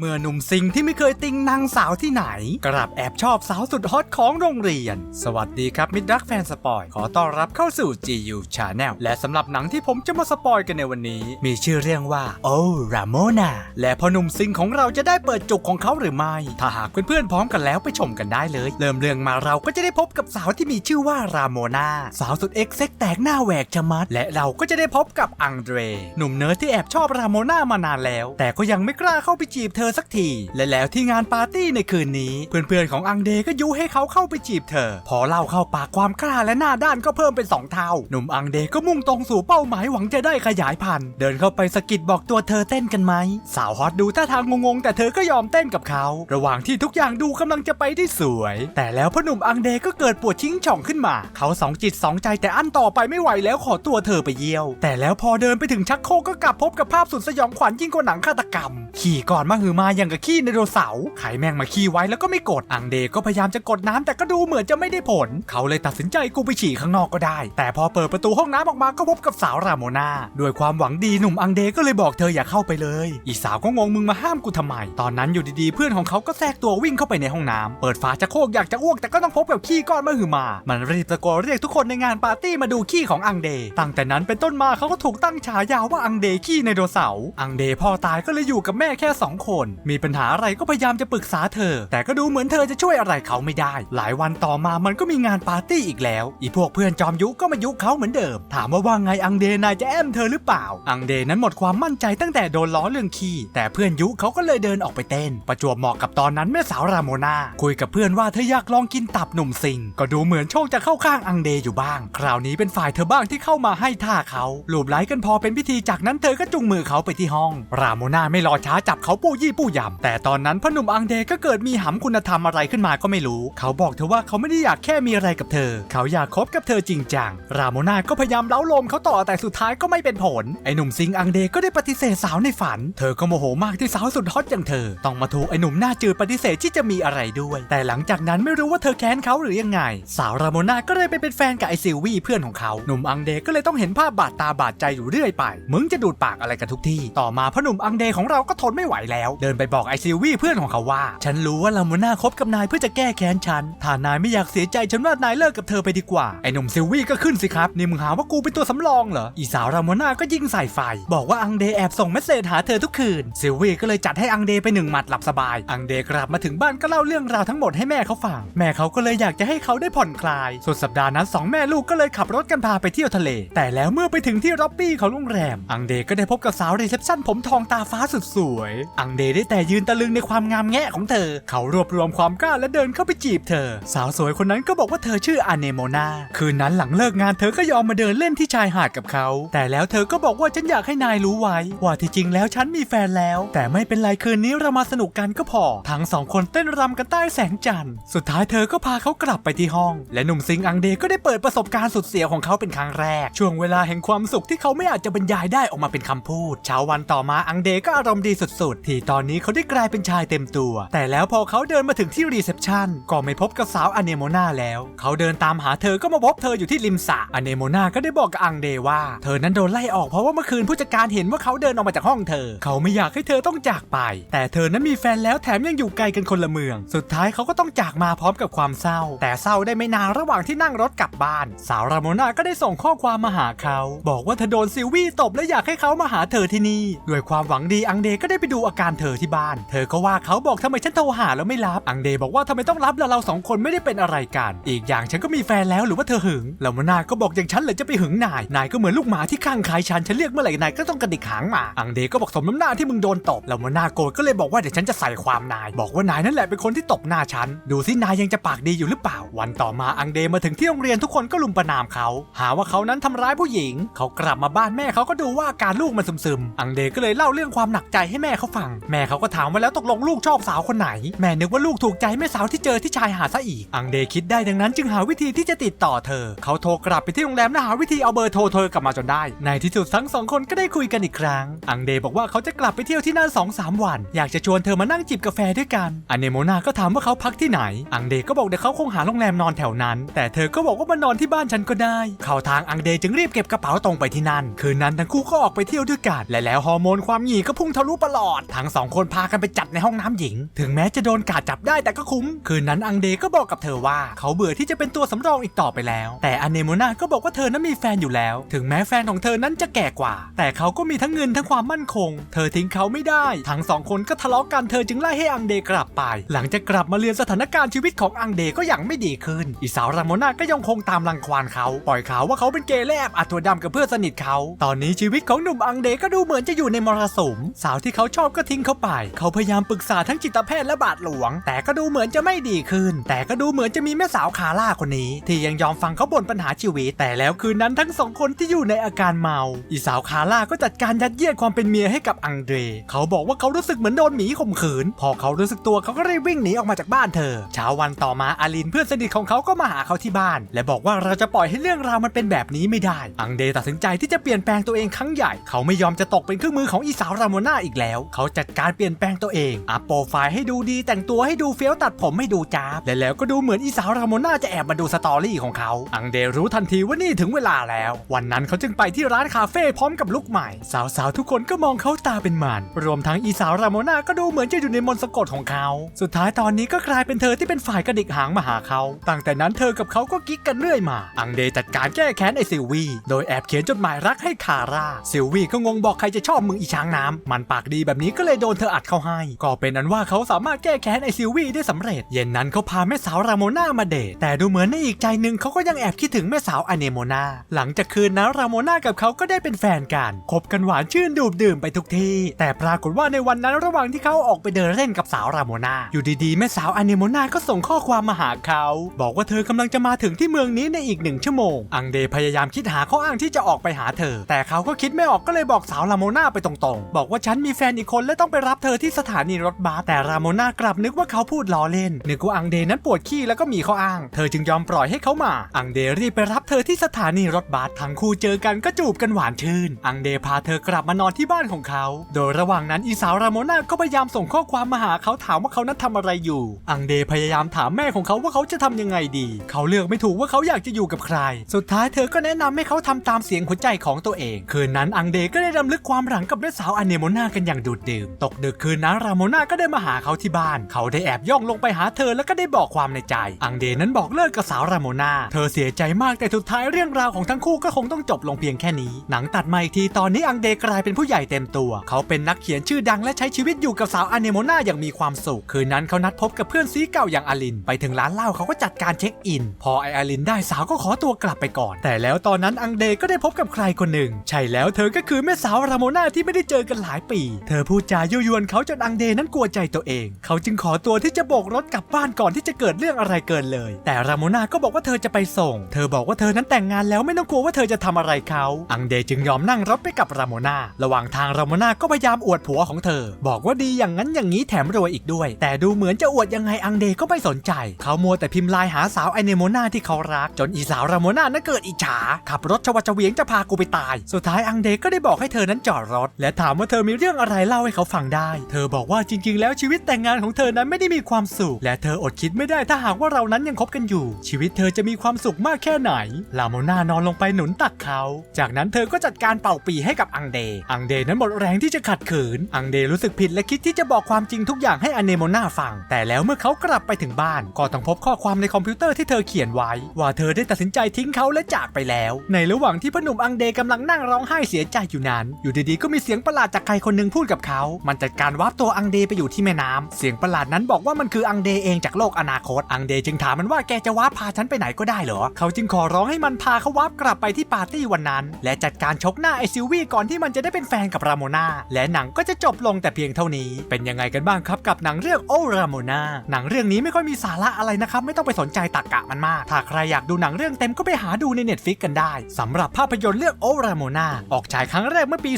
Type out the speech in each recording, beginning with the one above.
เมื่อหนุ่มซิงที่ไม่เคยติงนางสาวที่ไหน กลับแอบชอบสาวสุดฮอตของโรงเรียน สวัสดีครับมิตรรักแฟนสปอย ขอต้อนรับเข้าสู่ GU Channel และสำหรับหนังที่ผมจะมาสปอยกันในวันนี้ มีชื่อเรื่องว่าโอ้ราโมนาและพอหนุ่มซิงของเราจะได้เปิดจุกของเขาหรือไม่ ถ้าหากเพื่อนๆพร้อมกันแล้วไปชมกันได้เลย เริ่มเรื่องมาเราก็จะได้พบกับสาวที่มีชื่อว่าราโมนาสาวสุดเอ็กเซ็กแตกหน้าแหวกชะมัด และเราก็จะได้พบกับอังเดรหนุ่มเนิร์ดที่แอบชอบราโมนามานานแล้ว แต่ก็ยังไม่กล้าเข้าไปจีบเธอสักที และแล้วที่งานปาร์ตี้ในคืนนี้ เพื่อนๆของอังเดก็ยุให้เขาเข้าไปจีบเธอ พอเล่าเข้าปากความกล้าและหน้าด้านก็เพิ่มเป็นสองเท่า หนุ่มอังเดก็มุ่งตรงสู่เป้าหมายหวังจะได้ขยายพันธุ์เดินเข้าไปสกิดบอกตัวเธอเต้นกันไหม สาวฮอตดูท่าทางงงๆแต่เธอก็ยอมเต้นกับเขา ระหว่างที่ทุกอย่างดูกำลังจะไปได้สวย แต่แล้วพ่อหนุ่มอังเดก็เกิดปวดชิงช่องขึ้นมา เขาสองจิตสองใจแต่อันต่อไปไม่ไหวแล้วขอตัวเธอไปเยี่ยว แต่แล้วพอเดินไปถึงชักโครกก็กลับพบกับภาพสุดสยองขวัญยิ่งกว่าหนังฆาตกรรม ขี่ก่อนมาหือมาอย่างกับขี้ไดโนเสาร์ไข่แมงมาขี้ไว้แล้วก็ไม่กดอังเดก็พยายามจะกดน้ำแต่ก็ดูเหมือนจะไม่ได้ผล เขาเลยตัดสินใจกูไปฉี่ข้างนอกก็ได้ แต่พอเปิดประตูห้องน้ำออกมาก็พบกับสาวราโมนา ด้วยความหวังดีหนุ่มอังเดก็เลยบอกเธออย่าเข้าไปเลย อีสาวก็งงมึงมาห้ามกูทำไม ตอนนั้นอยู่ดีๆ เพื่อนของเขาก็แทรกตัววิ่งเข้าไปในห้องน้ำเปิดฝาจะโคกอยากจะอ้วกแต่ก็ต้องพบกับขี้ก้อนมาหือมา มันรีบตะโกนเรียกทุกคนในงานปาร์ตี้มาดูขี้ของอังเด ตั้งแต่นั้นเป็นต้นมาเขาก็ถูกตั้งฉายาว่าอังเดขี้ในโดเสาอังเดพ่อตายก็เลยอยู่กับแม่แค่สองคนมีปัญหาอะไรก็พยายามจะปรึกษาเธอ แต่ก็ดูเหมือนเธอจะช่วยอะไรเขาไม่ได้ หลายวันต่อมามันก็มีงานปาร์ตี้อีกแล้ว อีพวกเพื่อนจอมยุก็มายุเขาเหมือนเดิม ถามว่าว่าไงอังเดนายจะแอมเธอหรือเปล่า อังเดนั้นหมดความมั่นใจตั้งแต่โดนล้อเรื่องขี้แต่เพื่อนยุเขาก็เลยเดินออกไปเต้น ประจวบเหมาะกับตอนนั้นแม่สาวราโมนาคุยกับเพื่อนว่าเธออยากลองกินตับหนุ่มซิงก็ดูเหมือนโชคจะเข้าข้างอังเดอยู่บ้าง คราวนี้เป็นฝ่ายเธอบ้างที่เข้ามาให้ท่าเขาลูบไล้กันพอเป็นพิธีจากนั้นเธอก็จุงมือเขาไปที่ห้อง ราโมนาไม่รอช้าจับเขาปู้ยี่ปู้ยำแต่ตอนนั้นพ่อหนุ่มอังเดก็เกิดมีหำคุณธรรมอะไรขึ้นมาก็ไม่รู้ เขาบอกเธอว่าเขาไม่ได้อยากแค่มีอะไรกับเธอ เขาอยากคบกับเธอจริงจัง ราโมนาก็พยายามเล้าลมเขาต่อแต่สุดท้ายก็ไม่เป็นผล ไอ้หนุ่มซิงอังเดก็ได้ปฏิเสธสาวในฝัน เธอก็โมโหมากที่สาวสุดฮอตอย่างเธอ ต้องมาถูกไอ้หนุ่มหน้าจืดปฏิเสธที่จะมีอะไรด้วย แต่หลังจากนั้นไม่รู้ว่าเธอแค้นเขาหรือยังไง สาวราโมนาก็เลยไปเป็นแฟนกับไอซิลวี่เพื่อนของเขาหนุ่มอังเดก็เลยต้องเห็นภาพบาดตาบาดใจอยู่เรื่อยไป มึงจะดูดปากอะไรกันทุกที่ ต่อมาพ่อหนุ่มอังเดของเราก็ทนไม่ไหวแล้วเดินไปบอกไอซิลวี่เพื่อนของเขาว่า ฉันรู้ว่าราโมนาคบกับนายเพื่อจะแก้แค้นฉันถ้านายไม่อยากเสียใจฉันว่านายเลิกกับเธอไปดีกว่าไอหนุ่มซิลวี่ก็ขึ้นสิครับนี่มึงหาว่ากูเป็นตัวสำรองเหรออีสาวราโมนาก็ยิงใส่ไฟ บอกว่าอังเดแอบส่งเมสเซจหาเธอทุกคืนซิลวี่ก็เลยจัดให้อังเดไปหนึ่งหมัดหลับสบาย อังเดกลับมาถึงบ้านก็เล่าเรื่องราวทั้งหมดให้แม่เขาฟังแม่เขาก็เลยอยากจะให้เขาได้ผ่อนคลายสุดสัปดาห์นั้นสองแม่ลูกก็เลยขับรถกันพาไปเที่ยวทะเล แต่แล้วเมื่อไปถึงที่ร็อบบี้ของโรงแรม อังเดก็ได้พบกับสาวรีเซพชันผมทองตาฟ้าสุดสวย อังเดได้แต่ยืนตะลึงในความงามแงะของเธอ เขารวบรวมความกล้าและเดินเข้าไปจีบเธอ สาวสวยคนนั้นก็บอกว่าเธอชื่ออาเนโมนาคืนนั้นหลังเลิกงานเธอก็ยอมมาเดินเล่นที่ชายหาดกับเขา แต่แล้วเธอก็บอกว่าฉันอยากให้นายรู้ไว้ ว่าที่จริงแล้วฉันมีแฟนแล้ว แต่ไม่เป็นไรคืนนี้เรามาสนุกกันก็พอ ทั้งสองคนเต้นรำกันใต้แสงจันทร์ สุดท้ายเธอก็พาเขากลับไปที่ห้อง และหนุ่มซิงอังเดก็ได้เปิดประสบการณ์สุดเสียของเขาเป็นครั้งแรก ช่วงเวลาแห่งความสุขที่เขาไม่อาจจะบรรยายได้ออกมาเป็นคำพูด เช้าวันต่อมาอังเดก็อารมณ์ดีสุดๆ ที่ตอนอนนี้เขาได้กลายเป็นชายเต็มตัว แต่แล้วพอเขาเดินมาถึงที่รีเซพชันก็ไม่พบกับสาวอเนโมนาแล้ว เขาเดินตามหาเธอก็มาพบเธออยู่ที่ริมสระอเนโมนาก็ได้บอกกับอังเดว่า เธอนั้นโดนไล่ออกเพราะว่าเมื่อคืนผู้จัดการเห็นว่าเขาเดินออกมาจากห้องเธอ เขาไม่อยากให้เธอต้องจากไป แต่เธอนั้นมีแฟนแล้วแถมยังอยู่ไกลกันคนละเมือง สุดท้ายเขาก็ต้องจากมาพร้อมกับความเศร้า แต่เศร้าได้ไม่นานระหว่างที่นั่งรถกลับบ้าน สาวราโมนาก็ได้ส่งข้อความมาหาเขา บอกว่าเธอโดนซิลวี่ตบและอยากให้เขามาหาเธอที่นี่ด้วยความหวังดีอังเดก็ได้ไปดูอาการเธออที่บ้าน เธอก็ว่าเขาบอกทำไมฉันโทรหาแล้วไม่รับ อังเดบอกว่าทำไมต้องรับแล้วเราสองคนไม่ได้เป็นอะไรกัน อีกอย่างฉันก็มีแฟนแล้วหรือว่าเธอหึงแลามโมนาก็บอกอย่างฉันเลยจะไปหึงนาย นายก็เหมือนลูกหมาที่ข้างคายฉันฉันเรียกเมื่อไหร่นายก็ต้องกระดิกหางมาอังเดก็บอกสมน้ำหน้าที่มึงโดนตบแลามโมนาโกรธก็เลยบอกว่าเดี๋ยวฉันจะใส่ความนาย บอกว่านายนั่นแหละเป็นคนที่ตบหน้าฉันดูสินายยังจะปากดีอยู่หรือเปล่า วันต่อมาอังเดมาถึงที่โรงเรียนทุกคนก็ลุมประนามเขา หาว่าเขานั้นทำร้ายผู้หญิง เขากลับมาบ้านแม่เขาก็ดูว่าอาการลูกมันซึมๆอังเดก็เลยเล่าเรื่องความหนักใจให้แม่เขาฟังแม่เขาก็ถามว่าแล้วตกลงลูกชอบสาวคนไหน แม่นึกว่าลูกถูกใจแม่สาวที่เจอที่ชายหาดซะอีก อังเดคิดได้ดังนั้นจึงหาวิธีที่จะติดต่อเธอ เขาโทรกลับไปที่โรงแรมและหาวิธีเอาเบอร์โทรเธอกลับมาจนได้ ในที่สุดทั้งสองคนก็ได้คุยกันอีกครั้ง อังเดบอกว่าเขาจะกลับไปเที่ยวที่นั่นสองสามวัน อยากจะชวนเธอมานั่งจิบกาแฟด้วยกันอเนโมนาก็ถามว่าเขาพักที่ไหน อังเดก็บอกเดี๋ยวเขาคงหาโรงแรมนอนแถวนั้น แต่เธอก็บอกว่ามานอนที่บ้านฉันก็ได้ เข้าทางอังเดจึงรีบเก็บกระเป๋าตรงไปที่นั่น คืนนั้นทั้งคู่ก็ออกไปเที่ยวด้วยกัน และแล้วฮอร์โมนความหยีก็พุ่งทะลุปลอด ทั้งสององคนพากันไปจัดในห้องน้ำหญิง ถึงแม้จะโดนกาดจับได้แต่ก็คุ้ม คืนนั้นอังเดก็บอกกับเธอว่า เขาเบื่อที่จะเป็นตัวสำรองอีกต่อไปแล้ว แต่อเนโมนาก็บอกว่าเธอนั้นมีแฟนอยู่แล้ว ถึงแม้แฟนของเธอนั้นจะแก่กว่า แต่เขาก็มีทั้งเงินทั้งความมั่นคง เธอทิ้งเขาไม่ได้ ทั้งสองคนก็ทะเลาะกันเธอจึงไล่ให้อังเดกลับไป หลังจากกลับมาเรียนสถานการณ์ชีวิตของอังเดก็ยังไม่ดีขึ้น อีสาวรามโนาก็ยังคงตามรังควานเขา ปล่อยข่าวว่าเขาเป็นเกย์แลบอัดตัวดำกับเพื่อนสนิทเขา ตอนนี้ชีวิตของหนุ่มอังเดก็ดูเหมือนจะอยู่ในมรสุม สาวที่เขาชอบก็ทิ้งเขาไป เขาพยายามปรึกษาทั้งจิตแพทย์และบาทหลวง แต่ก็ดูเหมือนจะไม่ดีขึ้น แต่ก็ดูเหมือนจะมีแม่สาวคาร่าคนนี้ ที่ยังยอมฟังเขาบ่นปัญหาชีวิต แต่แล้วคืนนั้นทั้งสองคนที่อยู่ในอาการเมา อีสาวคาร่าก็จัดการยัดเยียดความเป็นเมียให้กับอังเดร เขาบอกว่าเขารู้สึกเหมือนโดนหมีข่มขืน พอเขารู้สึกตัวเขาก็รีบวิ่งหนีออกมาจากบ้านเธอ เช้าวันต่อมาอาลินเพื่อนสนิทของเขาก็มาหาเขาที่บ้าน และบอกว่าเราจะปล่อยให้เรื่องราวมันเป็นแบบนี้ไม่ได้ อังเดตัดสินใจที่จะเปลี่ยนแปลงตัวเองครั้งใหญ่ เขาไม่ยอมจะตกเป็นเครื่องมือของอีสาวรามโมนาอีกแล้ว เขาจัดการเปลี่ยนแปลงตัวเอง อัพโปรไฟล์ให้ดูดีแต่งตัวให้ดูเฟี้ยวตัดผมให้ดูจ้าบและแล้วก็ดูเหมือนอีสาวรามโมนาจะแอบมาดูสตอรี่ของเขา อังเดรู้ทันทีว่านี่ถึงเวลาแล้ว วันนั้นเขาจึงไปที่ร้านคาเฟ่พร้อมกับลุกใหม่ สาวๆทุกคนก็มองเขาตาเป็นหมัน รวมทั้งอีสาวรามโมนาก็ดูเหมือนจะอยู่ในมนต์สะกดของเขา สุดท้ายตอนนี้ก็กลายเป็นเธอที่เป็นฝ่ายกระดิกหางมาหาเขา ตั้งแต่นั้นเธอกับเขาก็กิ๊กกันเรื่อยมา อังเดจัดการแก้แค้นไอซิลวีโดยแอบเขียนจดหมายรักให้คาร่า ซิลวีก็งงบอกใครจะชอบมึงอีช้างน้ำมันปากดีแบบนี้ก็เลยโดนเธออัดเข้าให้ ก็เป็นนั้นว่าเขาสามารถแก้แค้นไอซิลวี่ได้สำเร็จ เย็นนั้นเขาพาแม่สาวราโมนามาเดท แต่ดูเหมือนในอีกใจหนึ่งเขาก็ยังแอบคิดถึงแม่สาวอเนโมนาหลังจากคืนนั้นราโมนากับเขาก็ได้เป็นแฟนกันคบกันหวานชื่นดูบดื่มไปทุกที่ แต่ปรากฏว่าในวันนั้นระหว่างที่เขาออกไปเดินเล่นกับสาวราโมนาอยู่ดีๆแม่สาวอเนโมนาก็ส่งข้อความมาหาเขา บอกว่าเธอกำลังจะมาถึงที่เมืองนี้ในอีกหนึ่งชั่วโมง อังเดพยายามคิดหาข้ออ้างที่จะออกไปหาเธอ แต่เขาก็คิดไม่ออกก็เลยบอกสาวราโมนาไปตรงๆ บอกว่าฉันมีแฟนอีกคนและต้องไปรับเธอที่สถานีรถบัสแต่รามโมนากลับนึกว่าเขาพูดล้อเล่น นึกว่าอังเดนั้นปวดขี้แล้วก็มีข้ออ้าง เธอจึงยอมปล่อยให้เขามา อังเดรีบไปรับเธอที่สถานีรถบัสทั้งคู่เจอกันก็จูบกันหวานชื่น อังเดพาเธอกลับมานอนที่บ้านของเขา โดยระหว่างนั้นอีสาวรามโมนาก็พยายามส่งข้อความมาหาเขาถามว่าเขานั้นทำอะไรอยู่ อังเดพยายามถามแม่ของเขาว่าเขาจะทำยังไงดี เขาเลือกไม่ถูกว่าเขาอยากจะอยู่กับใคร สุดท้ายเธอก็แนะนำให้เขาทำตามเสียงหัวใจของตัวเอง คืนนั้นอังเดก็ได้รำลึกความหลังกับแม่สาวอเนโมนากันอย่างดูดดื่มตกดึกคืนนั้นรามโมนาก็ได้มาหาเขาที่บ้าน เขาได้แอบย่องลงไปหาเธอแล้วก็ได้บอกความในใจ อังเดนั้นบอกเลิกกับสาวรามโมนาเธอเสียใจมากแต่สุดท้ายเรื่องราวของทั้งคู่ก็คงต้องจบลงเพียงแค่นี้ หนังตัดมาอีกทีตอนนี้อังเดกลายเป็นผู้ใหญ่เต็มตัว เขาเป็นนักเขียนชื่อดังและใช้ชีวิตอยู่กับสาวอเนโมนาอย่างมีความสุขคืนนั้นเขานัดพบกับเพื่อนซีเก่าอย่างอลิน ไปถึงร้านเหล้าเขาก็จัดการเช็คอิน พอไออลินได้สาวก็ขอตัวกลับไปก่อน แต่แล้วตอนนั้นอังเดก็ได้พบกับใครคนหนึ่ง ใช่แล้วเธอก็คือแม่สาวรามโมนาที่ไม่ได้เจอกันหลายปี เธอพูดจายุยวนเขาจนอังเดนั้นกลัวใจตัวเอง เขาจึงขอตัวที่จะโบกรถกลับบ้านก่อนที่จะเกิดเรื่องอะไรเกินเลย แต่รามโมนาก็บอกว่าเธอจะไปส่ง เธอบอกว่าเธอนั้นแต่งงานแล้วไม่ต้องกลัวว่าเธอจะทำอะไรเขา อังเดจึงยอมนั่งรถไปกับรามโมนาระหว่างทางรามโมนาก็พยายามอวดผัวของเธอ บอกว่าดีอย่างนั้นอย่างนี้แถมรวยอีกด้วย แต่ดูเหมือนจะอวดยังไงอังเดก็ไม่สนใจ เขามัวแต่พิมพ์ไลน์หาสาวไอเนโมนาที่เขารัก จนอีสาวรามโมนานั้นเกิดอิจฉาขับรถชวัดเฉวียงจะพากูไปตาย สุดท้ายอังเดก็ได้บอกให้เธอนั้นจอดรถ และถามว่าเธอมีเรื่องอะไรเล่าให้เขาฟังได้ เธอบอกว่าจริง ๆ แล้วชีวิตแต่งงานของเธอนั้นไม่ได้มีความสุข และเธออดคิดไม่ได้ถ้าหากว่าเรานั้นยังคบกันอยู่ ชีวิตเธอจะมีความสุขมากแค่ไหน ลาโมนานอนลงไปหนุนตักเขา จากนั้นเธอก็จัดการเป่าปีให้กับอังเด อังเดนั้นหมดแรงที่จะขัดขืน อังเดรู้สึกผิดและคิดที่จะบอกความจริงทุกอย่างให้อเนโมนาฟัง แต่แล้วเมื่อเขากลับไปถึงบ้าน ก็ต้องพบข้อความในคอมพิวเตอร์ที่เธอเขียนไว้ ว่าเธอได้ตัดสินใจทิ้งเขาและจากไปแล้ว ในระหว่างที่พ่อหนุ่มอังเดกำลังนั่งร้องไห้เสียใจอยู่นั้น อยู่ดีๆก็มีเสียงประหลาดจากใครคนหนึ่งพูดกับเขา มันจัดการวาร์ปตัวอังเดไปอยู่ที่แม่น้ำเสียงประหลาดนั้นบอกว่ามันคืออังเดเองจากโลกอนาคต อังเดจึงถามมันว่าแกจะวาร์ปพาฉันไปไหนก็ได้เหรอ เขาจึงขอร้องให้มันพาเขาวาร์ปกลับไปที่ปาร์ตี้วันนั้น และจัดการชกหน้าไอซิลวี่ก่อนที่มันจะได้เป็นแฟนกับรามโมนาและหนังก็จะจบลงแต่เพียงเท่านี้ เป็นยังไงกันบ้างครับกับหนังเรื่องโอรามโมนาหนังเรื่องนี้ไม่ค่อยมีสาระอะไรนะครับไม่ต้องไปสนใจตรกกะมันมาก ถ้าใครอยากดูหนังเรื่องเต็มก็ไปหาดูในเน็ตฟิกกันได้สำหรับภาพยนตร์เรื่องโอราโมนาออกฉายครั้งแรกเมื่อปี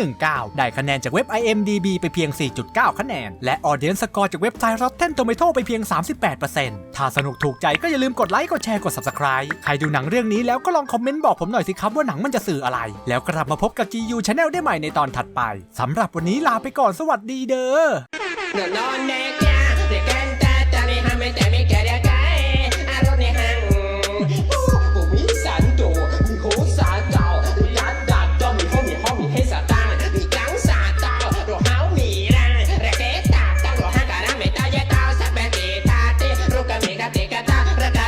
2019 ได้คะแนนจากเว็บ IMDB ไปเพียง 4.9 คะแนน และ Audience Score จากเว็บไซต์ Rotten Tomato ไปเพียง 38%ถ้าสนุกถูกใจก็อย่าลืมกดไลค์ กดแชร์ กด Subscribe ใครดูหนังเรื่องนี้แล้วก็ลองคอมเมนต์บอกผมหน่อยสิครับว่าหนังมันจะสื่ออะไร แล้วกลับมาพบกับ GU Channel ได้ใหม่ในตอนถัดไปสำหรับวันนี้ลาไปก่อนสวัสดีเด้อ